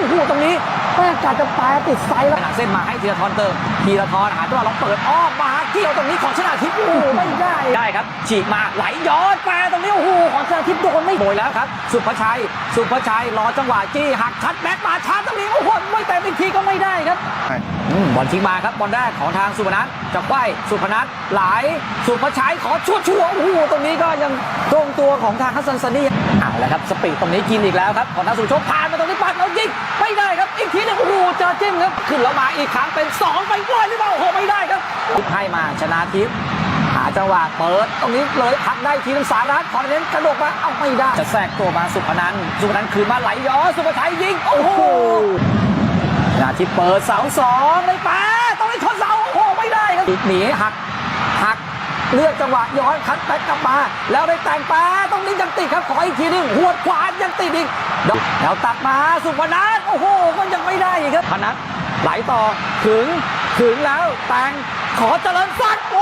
โอ้โหตรงนี้แม่กาจะแปรติดไซส์แล้วหนักเส้นมาให้ธีรทรเติมธีรทรหาตัวลองเปิดอ้อมมาเกี่ยวตรงนี้ของชนะทิพย์โอ้โหไม่ได้ได้ครับ ฉีกมาไหลย้อนแปรตรงนี้โอ้โหของชนะทิพย์โดนไม่โบยแล้วครับ สุภชัย สุภชัยรอจังหวะจี้หักคัดแบ็กมาชาร์จตรงนี้โอ้โหไม่แต่อีกทีก็ไม่ได้ครับอืมบอลทิ้งมาครับบอลแรกของทางสุพนัทจะไขว้สุพนัทไหลสุภชัยขอชั่วชั่วๆโอ้โหตรงนี้ก็ยังตรงตัวของทางฮัสซันซานี่เอาละครับสปีดตรงนี้กินอีกแล้วครับของทางสุโชคผ่านมาตรงนี้ปัดแล้ว จอจิ้มครับขึ้นแล้วมาอีกครั้งเป็นสองไปปล่อยหรือเปล่าโอ้โหไม่ได้ครับให้มาชนะทิพย์หาจังหวะเปิด ตรงนี้เลยพักได้ทีนึงสารัตขอเน้นกระโดดมาเอาไม่ได้ จะแทรกตัวมาสุพนันสุพนันคืนมาไหลย้อนสุภชัยยิง โอ้โหชนาทิพย์เปิดเสาสองเลยแปะต้องไปชนเสาโอ้โหไม่ได้ครับหนีหักหัก เลือกจังหวะย้อนคัดแบ็กกลับมา แล้วได้แต่งแปาตรงนี้ยังติดครับขออีกทีหนึงหัวขวายังติดอีกแล้วตัดมาสุพนัทโอ้โหวันยังไม่ได้อีกครับพนัทไหลต่อถึงถึงแล้วแต่งขอเจริญศักดิ์โ